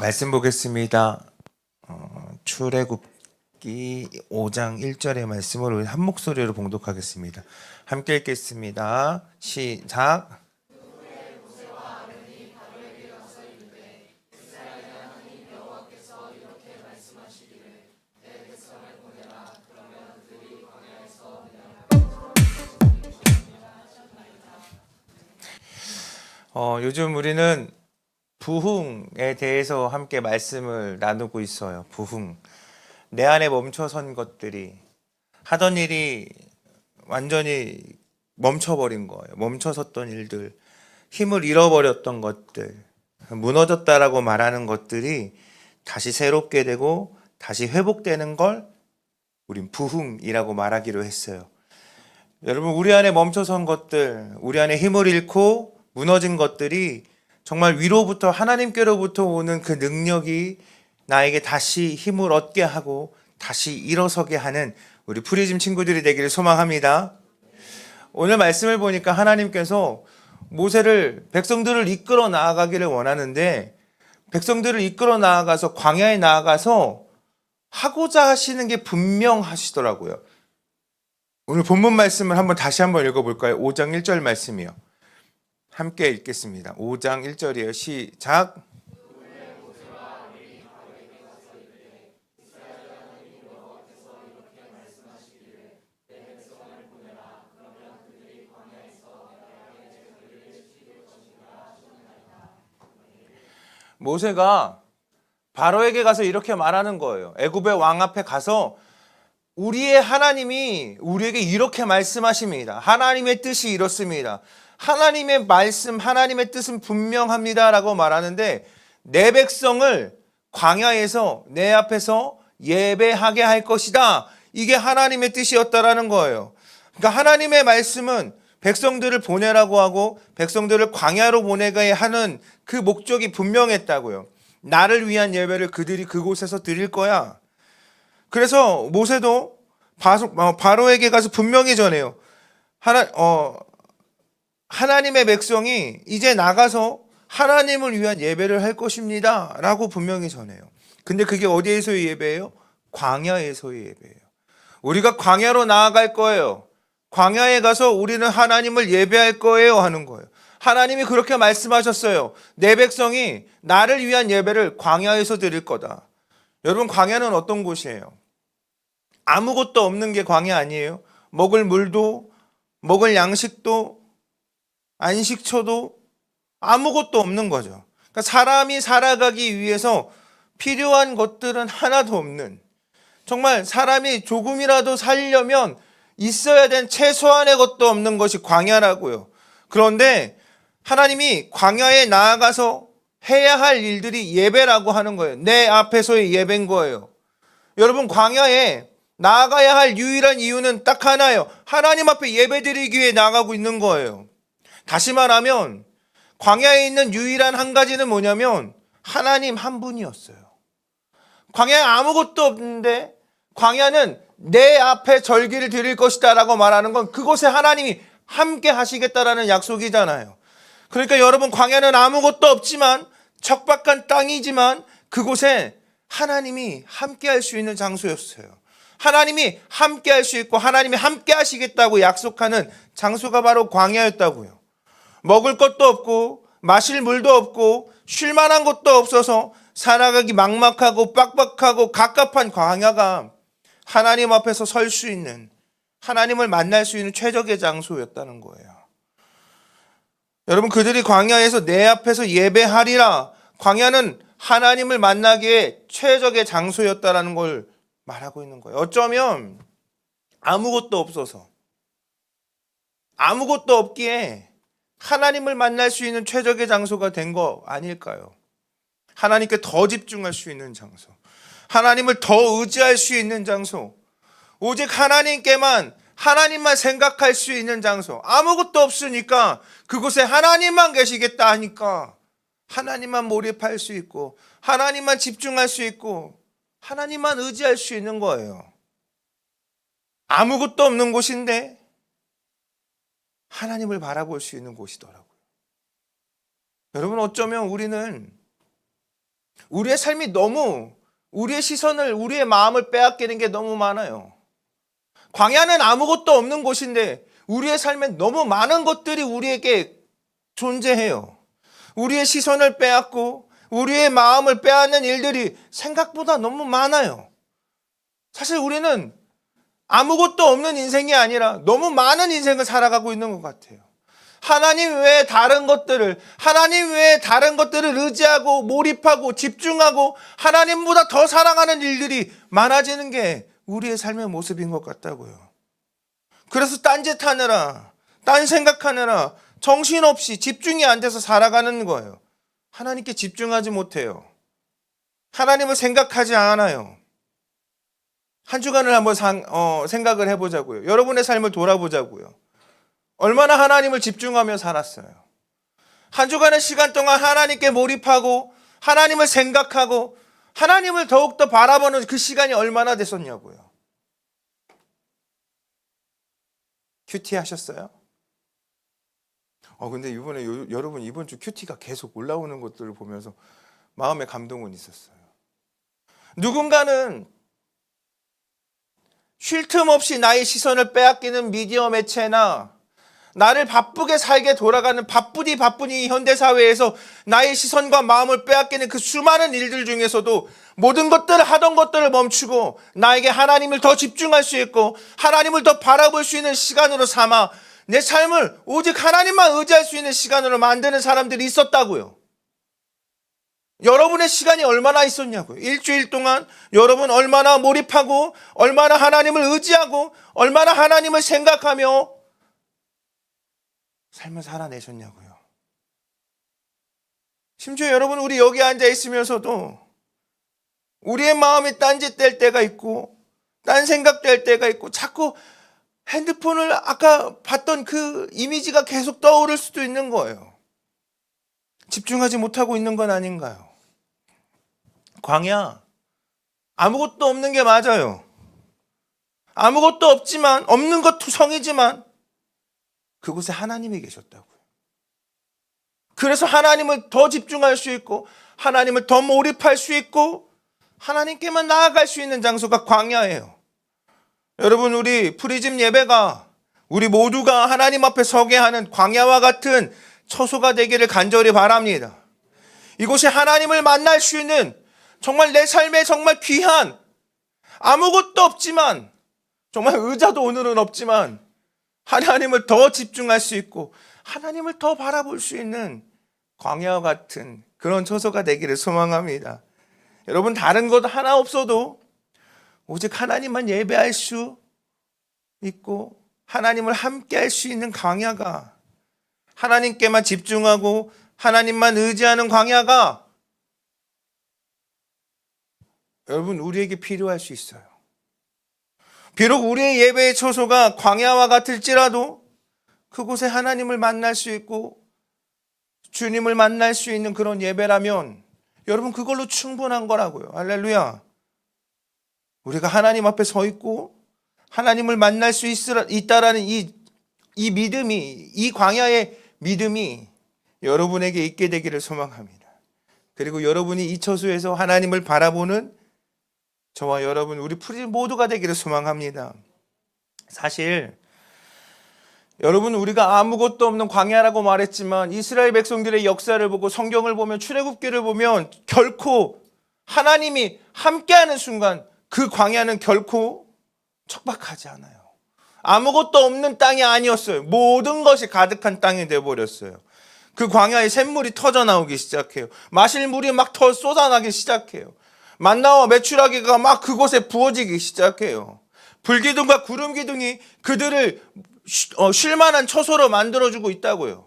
말씀 보겠습니다. 어, 출애굽기 5장 1절의 말씀을 한 목소리로 봉독하겠습니다. 함께 읽겠습니다. 시작. 어, 요즘 우리는 부흥에 대해서 함께 말씀을 나누고 있어요. 부흥. 내 안에 멈춰선 것들이 하던 일이 완전히 멈춰버린 거예요. 멈춰섰던 일들, 힘을 잃어버렸던 것들, 무너졌다라고 말하는 것들이 다시 새롭게 되고 다시 회복되는 걸 우린 부흥이라고 말하기로 했어요. 여러분, 우리 안에 멈춰선 것들, 우리 안에 힘을 잃고 무너진 것들이 정말 위로부터 하나님께로부터 오는 그 능력이 나에게 다시 힘을 얻게 하고 다시 일어서게 하는 우리 프리즘 친구들이 되기를 소망합니다. 오늘 말씀을 보니까 하나님께서 모세를 백성들을 이끌어 나아가기를 원하는데 백성들을 이끌어 나아가서 광야에 나아가서 하고자 하시는 게 분명하시더라고요. 오늘 본문 말씀을 한번 다시 한번 읽어볼까요? 5장 1절 말씀이요. 함께 읽겠습니다. 5장 1절이에요. 시작. 모세가 바로에게 가서 이렇게 말하는 거예요. 애굽의 왕 앞에 가서 우리의 하나님이 우리에게 이렇게 말씀하십니다. 하나님의 뜻이 이렇습니다. 하나님의 말씀, 하나님의 뜻은 분명합니다 라고 말하는데 내 백성을 광야에서 내 앞에서 예배하게 할 것이다. 이게 하나님의 뜻이었다라는 거예요. 그러니까 하나님의 말씀은 백성들을 보내라고 하고 백성들을 광야로 보내게 하는 그 목적이 분명했다고요. 나를 위한 예배를 그들이 그곳에서 드릴 거야. 그래서 모세도 바로- 어, 바로 에게 가서 분명히 전해요. 하나 어 하나님의 백성이 이제 나가서 하나님을 위한 예배를 할 것입니다. 라고 분명히 전해요. 근데 그게 어디에서의 예배예요? 광야에서의 예배예요. 우리가 광야로 나아갈 거예요. 광야에 가서 우리는 하나님을 예배할 거예요. 하는 거예요. 하나님이 그렇게 말씀하셨어요. 내 백성이 나를 위한 예배를 광야에서 드릴 거다. 여러분, 광야는 어떤 곳이에요? 아무것도 없는 게 광야 아니에요? 먹을 물도, 먹을 양식도, 안식처도 아무것도 없는 거죠. 그러니까 사람이 살아가기 위해서 필요한 것들은 하나도 없는 정말 사람이 조금이라도 살려면 있어야 된 최소한의 것도 없는 것이 광야라고요. 그런데 하나님이 광야에 나아가서 해야 할 일들이 예배라고 하는 거예요. 내 앞에서의 예배인 거예요. 여러분 광야에 나아가야 할 유일한 이유는 딱 하나예요. 하나님 앞에 예배드리기 위해 나가고 있는 거예요. 다시 말하면 광야에 있는 유일한 한 가지는 뭐냐면 하나님 한 분이었어요. 광야에 아무것도 없는데 광야는 내 앞에 절기를 드릴 것이다라고 말하는 건 그곳에 하나님이 함께 하시겠다라는 약속이잖아요. 그러니까 여러분 광야는 아무것도 없지만 척박한 땅이지만 그곳에 하나님이 함께 할 수 있는 장소였어요. 하나님이 함께 할 수 있고 하나님이 함께 하시겠다고 약속하는 장소가 바로 광야였다고요. 먹을 것도 없고 마실 물도 없고 쉴 만한 곳도 없어서 살아가기 막막하고 빡빡하고 갑갑한 광야가 하나님 앞에서 설 수 있는 하나님을 만날 수 있는 최적의 장소였다는 거예요. 여러분 그들이 광야에서 내 앞에서 예배하리라. 광야는 하나님을 만나기에 최적의 장소였다라는 걸 말하고 있는 거예요. 어쩌면 아무것도 없어서 아무것도 없기에 하나님을 만날 수 있는 최적의 장소가 된 거 아닐까요? 하나님께 더 집중할 수 있는 장소. 하나님을 더 의지할 수 있는 장소. 오직 하나님께만 하나님만 생각할 수 있는 장소. 아무것도 없으니까 그곳에 하나님만 계시겠다 하니까 하나님만 몰입할 수 있고 하나님만 집중할 수 있고 하나님만 의지할 수 있는 거예요. 아무것도 없는 곳인데 하나님을 바라볼 수 있는 곳이더라고요. 여러분 어쩌면 우리는 우리의 삶이 너무 우리의 시선을 우리의 마음을 빼앗기는 게 너무 많아요. 광야는 아무것도 없는 곳인데 우리의 삶에 너무 많은 것들이 우리에게 존재해요. 우리의 시선을 빼앗고 우리의 마음을 빼앗는 일들이 생각보다 너무 많아요. 사실 우리는 아무것도 없는 인생이 아니라 너무 많은 인생을 살아가고 있는 것 같아요. 하나님 외에 다른 것들을, 하나님 외에 다른 것들을 의지하고 몰입하고 집중하고 하나님보다 더 사랑하는 일들이 많아지는 게 우리의 삶의 모습인 것 같다고요. 그래서 딴짓 하느라, 딴 생각하느라 정신없이 집중이 안 돼서 살아가는 거예요. 하나님께 집중하지 못해요. 하나님을 생각하지 않아요. 한 주간을 한번 상- 어, 생각을 해보자고요. 여러분의 삶을 돌아보자고요. 얼마나 하나님을 집중하며 살았어요. 한 주간의 시간 동안 하나님께 몰입하고 하나님을 생각하고 하나님을 더욱더 바라보는 그 시간이 얼마나 됐었냐고요. 큐티 하셨어요? 어 근데 이번에 요- 여러분 이번 주 큐티가 계속 올라오는 것들을 보면서 마음의 감동은 있었어요. 누군가는 쉴 틈 없이 나의 시선을 빼앗기는 미디어 매체나 나를 바쁘게 살게 돌아가는 바쁘디 바쁘니 현대 사회에서 나의 시선과 마음을 빼앗기는 그 수많은 일들 중에서도 모든 것들을 하던 것들을 멈추고 나에게 하나님을 더 집중할 수 있고 하나님을 더 바라볼 수 있는 시간으로 삼아 내 삶을 오직 하나님만 의지할 수 있는 시간으로 만드는 사람들이 있었다고요. 여러분의 시간이 얼마나 있었냐고요. 일주일 동안 여러분 얼마나 몰입하고 얼마나 하나님을 의지하고 얼마나 하나님을 생각하며 삶을 살아내셨냐고요. 심지어 여러분 우리 여기 앉아 있으면서도 우리의 마음이 딴짓될 때가 있고 딴 생각될 때가 있고 자꾸 핸드폰을 아까 봤던 그 이미지가 계속 떠오를 수도 있는 거예요. 집중하지 못하고 있는 건 아닌가요? 광야 아무것도 없는 게 맞아요. 아무것도 없지만 없는 것 투성이지만 그곳에 하나님이 계셨다고요. 그래서 하나님을 더 집중할 수 있고 하나님을 더 몰입할 수 있고 하나님께만 나아갈 수 있는 장소가 광야예요. 여러분 우리 프리즘 예배가 우리 모두가 하나님 앞에 서게 하는 광야와 같은 처소가 되기를 간절히 바랍니다. 이곳이 하나님을 만날 수 있는 정말 내 삶에 정말 귀한 아무것도 없지만 정말 의자도 오늘은 없지만 하나님을 더 집중할 수 있고 하나님을 더 바라볼 수 있는 광야와 같은 그런 처소가 되기를 소망합니다. 여러분 다른 것 하나 없어도 오직 하나님만 예배할 수 있고 하나님을 함께 할 수 있는 광야가 하나님께만 집중하고 하나님만 의지하는 광야가 여러분 우리에게 필요할 수 있어요. 비록 우리의 예배의 처소가 광야와 같을지라도 그곳에 하나님을 만날 수 있고 주님을 만날 수 있는 그런 예배라면 여러분 그걸로 충분한 거라고요. 할렐루야. 우리가 하나님 앞에 서 있고 하나님을 만날 수 있다라는 이, 이 믿음이 이 광야의 믿음이 여러분에게 있게 되기를 소망합니다. 그리고 여러분이 이 처소에서 하나님을 바라보는 저와 여러분 우리 프리 모두가 되기를 소망합니다. 사실 여러분 우리가 아무것도 없는 광야라고 말했지만 이스라엘 백성들의 역사를 보고 성경을 보면 출애굽기를 보면 결코 하나님이 함께하는 순간 그 광야는 결코 척박하지 않아요. 아무것도 없는 땅이 아니었어요. 모든 것이 가득한 땅이 되어 버렸어요. 그 광야에 샘물이 터져 나오기 시작해요. 마실 물이 막더 쏟아나기 시작해요. 만나와 메추라기가 막 그곳에 부어지기 시작해요. 불기둥과 구름 기둥이 그들을 쉬- 어, 쉴만한 처소로 만들어주고 있다고요.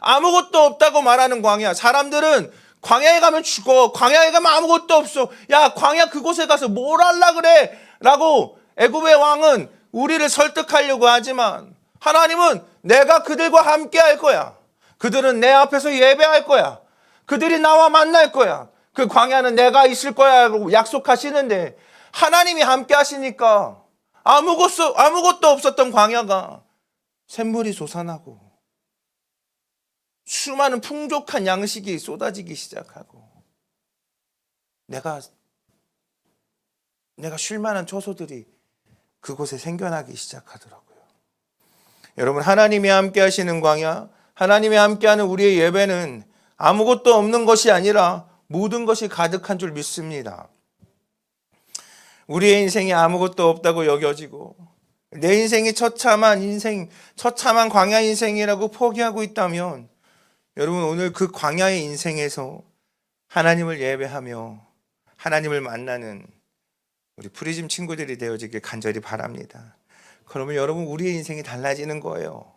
아무것도 없다고 말하는 광야. 사람들은 광야에 가면 죽어. 광야에 가면 아무것도 없어. 야, 광야 그곳에 가서 뭘 할라 그래? 라고 애굽의 왕은 우리를 설득하려고 하지만 하나님은 내가 그들과 함께 할 거야. 그들은 내 앞에서 예배할 거야. 그들이 나와 만날 거야. 그 광야는 내가 있을 거야 라고 약속하시는데 하나님이 함께 하시니까 아무것도 아무것도 없었던 광야가 샘물이 솟아나고 수많은 풍족한 양식이 쏟아지기 시작하고 내가 내가 쉴 만한 초소들이 그곳에 생겨나기 시작하더라고요. 여러분 하나님이 함께 하시는 광야, 하나님이 함께 하는 우리의 예배는 아무것도 없는 것이 아니라 모든 것이 가득한 줄 믿습니다. 우리의 인생이 아무것도 없다고 여겨지고 내 인생이 처참한 인생, 처참한 광야 인생이라고 포기하고 있다면 여러분 오늘 그 광야의 인생에서 하나님을 예배하며 하나님을 만나는 우리 프리즘 친구들이 되어지길 간절히 바랍니다. 그러면 여러분 우리의 인생이 달라지는 거예요.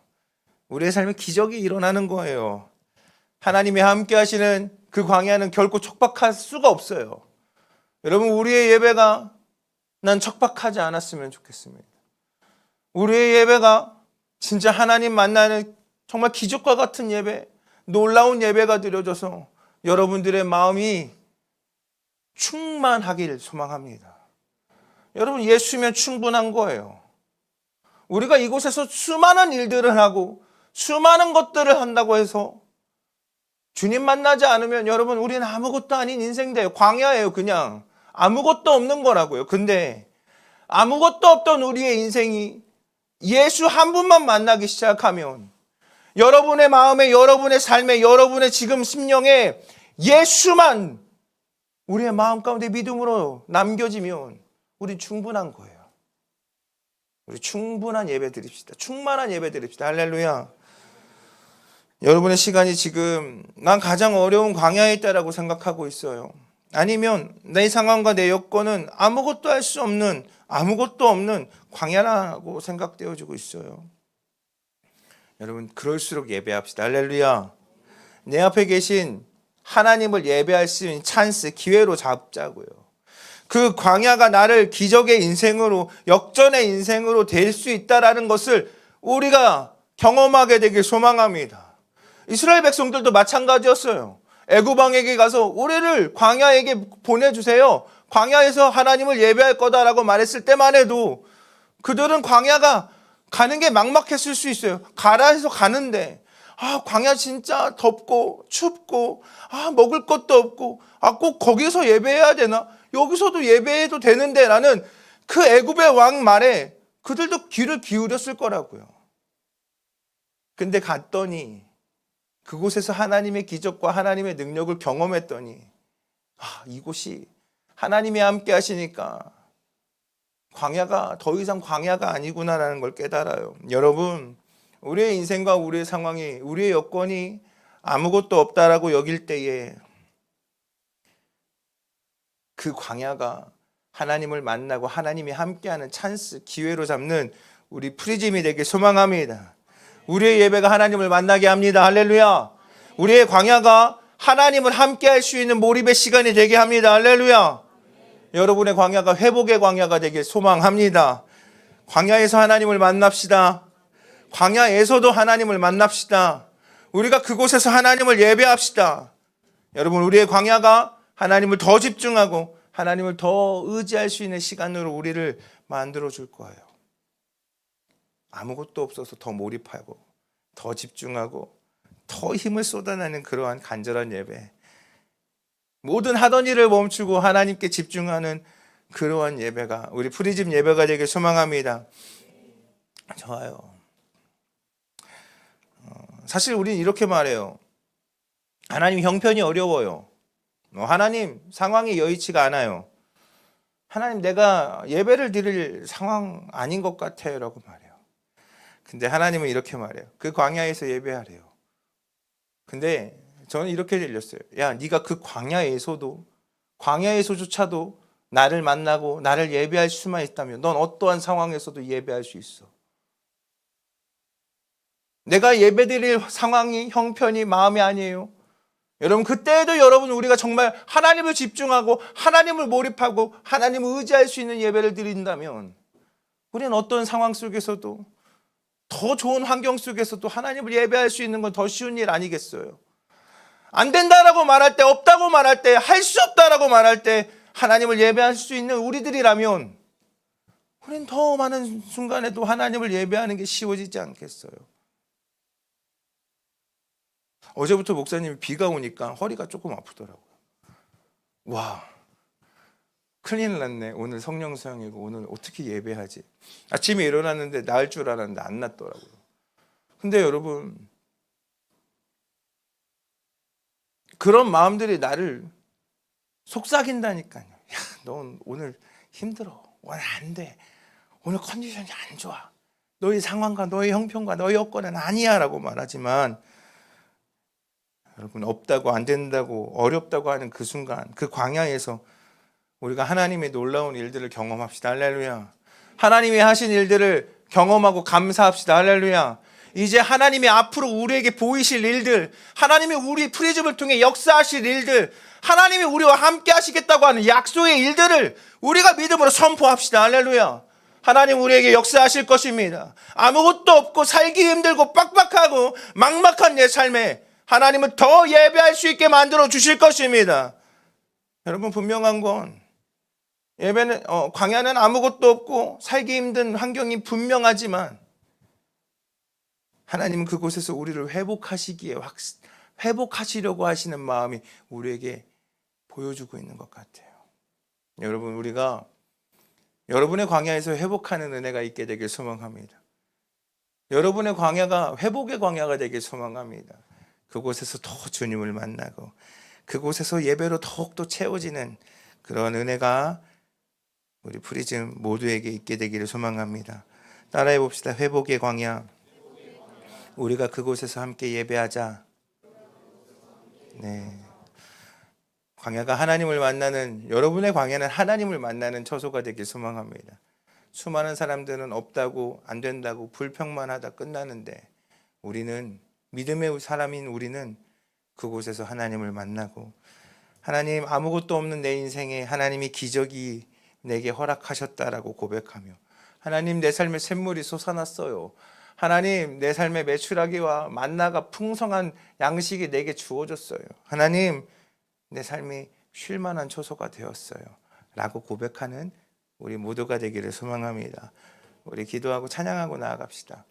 우리의 삶에 기적이 일어나는 거예요. 하나님이 함께 하시는 그 광야는 결코 촉박할 수가 없어요. 여러분 우리의 예배가 난 척박하지 않았으면 좋겠습니다. 우리의 예배가 진짜 하나님 만나는 정말 기적과 같은 예배, 놀라운 예배가 드려져서 여러분들의 마음이 충만하길 소망합니다. 여러분 예수면 충분한 거예요. 우리가 이곳에서 수많은 일들을 하고 수많은 것들을 한다고 해서 주님 만나지 않으면 여러분 우리는 아무것도 아닌 인생돼요. 광야예요, 그냥. 아무것도 없는 거라고요. 근데 아무것도 없던 우리의 인생이 예수 한 분만 만나기 시작하면 여러분의 마음에, 여러분의 삶에, 여러분의 지금 심령에 예수만 우리의 마음 가운데 믿음으로 남겨지면 우리 충분한 거예요. 우리 충분한 예배 드립시다. 충만한 예배 드립시다. 할렐루야. 여러분의 시간이 지금 난 가장 어려운 광야에 있다라고 생각하고 있어요. 아니면 내 상황과 내 여건은 아무것도 할 수 없는 아무것도 없는 광야라고 생각되어지고 있어요. 여러분 그럴수록 예배합시다. 할렐루야. 내 앞에 계신 하나님을 예배할 수 있는 찬스 기회로 잡자고요. 그 광야가 나를 기적의 인생으로 역전의 인생으로 될 수 있다라는 것을 우리가 경험하게 되길 소망합니다. 이스라엘 백성들도 마찬가지였어요. 애굽왕에게 가서 우리를 광야에게 보내주세요. 광야에서 하나님을 예배할 거다라고 말했을 때만 해도 그들은 광야가 가는 게 막막했을 수 있어요. 가라 해서 가는데 아 광야 진짜 덥고 춥고 아 먹을 것도 없고 아 꼭 거기서 예배해야 되나? 여기서도 예배해도 되는데 라는 그 애굽의 왕 말에 그들도 귀를 기울였을 거라고요. 근데 갔더니 그곳에서 하나님의 기적과 하나님의 능력을 경험했더니 아, 이곳이 하나님이 함께 하시니까 광야가 더 이상 광야가 아니구나라는 걸 깨달아요. 여러분, 우리의 인생과 우리의 상황이 우리의 여건이 아무것도 없다라고 여길 때에 그 광야가 하나님을 만나고 하나님이 함께하는 찬스 기회로 잡는 우리 프리즘이 되길 소망합니다. 우리의 예배가 하나님을 만나게 합니다. 할렐루야. 우리의 광야가 하나님을 함께 할 수 있는 몰입의 시간이 되게 합니다. 할렐루야. 여러분의 광야가 회복의 광야가 되길 소망합니다. 광야에서 하나님을 만납시다. 광야에서도 하나님을 만납시다. 우리가 그곳에서 하나님을 예배합시다. 여러분, 우리의 광야가 하나님을 더 집중하고 하나님을 더 의지할 수 있는 시간으로 우리를 만들어 줄 거예요. 아무것도 없어서 더 몰입하고 더 집중하고 더 힘을 쏟아내는 그러한 간절한 예배. 모든 하던 일을 멈추고 하나님께 집중하는 그러한 예배가 우리 프리즘 예배가 되길 소망합니다. 좋아요. 어, 사실 우리는 이렇게 말해요. 하나님 형편이 어려워요. 뭐 하나님 상황이 여의치가 않아요. 하나님 내가 예배를 드릴 상황 아닌 것 같아요라고 말해요. 근데 하나님은 이렇게 말해요. 그 광야에서 예배하래요. 근데 저는 이렇게 들렸어요. 야, 네가 그 광야에서도 광야에서조차도 나를 만나고 나를 예배할 수만 있다면 넌 어떠한 상황에서도 예배할 수 있어. 내가 예배드릴 상황이 형편이 마음이 아니에요. 여러분 그때에도 여러분 우리가 정말 하나님을 집중하고 하나님을 몰입하고 하나님을 의지할 수 있는 예배를 드린다면 우리는 어떤 상황 속에서도 더 좋은 환경 속에서도 하나님을 예배할 수 있는 건 더 쉬운 일 아니겠어요? 안 된다라고 말할 때, 없다고 말할 때, 할 수 없다라고 말할 때 하나님을 예배할 수 있는 우리들이라면 우리는 더 많은 순간에도 하나님을 예배하는 게 쉬워지지 않겠어요? 어제부터 목사님이 비가 오니까 허리가 조금 아프더라고요. 와, 큰일 났네. 오늘 성령 수양이고 오늘 어떻게 예배하지? 아침에 일어났는데 나을 줄 알았는데 안 났더라고요. 근데 여러분 그런 마음들이 나를 속삭인다니까요. 야, 넌 오늘 힘들어. 오늘 안 돼. 오늘 컨디션이 안 좋아. 너의 상황과 너의 형편과 너의 여건은 아니야 라고 말하지만 여러분 없다고 안 된다고 어렵다고 하는 그 순간 그 광야에서 우리가 하나님의 놀라운 일들을 경험합시다. 할렐루야. 하나님이 하신 일들을 경험하고 감사합시다. 할렐루야. 이제 하나님이 앞으로 우리에게 보이실 일들, 하나님이 우리 프리즘을 통해 역사하실 일들, 하나님이 우리와 함께 하시겠다고 하는 약속의 일들을 우리가 믿음으로 선포합시다. 할렐루야. 하나님 우리에게 역사하실 것입니다. 아무것도 없고 살기 힘들고 빡빡하고 막막한 내 삶에 하나님은 더 예배할 수 있게 만들어 주실 것입니다. 여러분 분명한 건 예배는 어, 광야는 아무것도 없고 살기 힘든 환경이 분명하지만 하나님은 그곳에서 우리를 회복하시기에 확 회복하시려고 하시는 마음이 우리에게 보여주고 있는 것 같아요. 여러분 우리가 여러분의 광야에서 회복하는 은혜가 있게 되길 소망합니다. 여러분의 광야가 회복의 광야가 되길 소망합니다. 그곳에서 더 주님을 만나고 그곳에서 예배로 더욱더 채워지는 그런 은혜가 우리 프리즘 모두에게 있게 되기를 소망합니다. 따라해 봅시다. 회복의 광야. 우리가 그곳에서 함께 예배하자. 네. 광야가 하나님을 만나는 여러분의 광야는 하나님을 만나는 처소가 되길 소망합니다. 수많은 사람들은 없다고 안 된다고 불평만 하다 끝나는데 우리는 믿음의 사람인 우리는 그곳에서 하나님을 만나고 하나님 아무것도 없는 내 인생에 하나님이 기적이 내게 허락하셨다라고 고백하며 하나님 내 삶에 샘물이 솟아났어요. 하나님 내 삶에 매출하기와 만나가 풍성한 양식이 내게 주어졌어요. 하나님 내 삶이 쉴 만한 초소가 되었어요. 라고 고백하는 우리 모두가 되기를 소망합니다. 우리 기도하고 찬양하고 나아갑시다.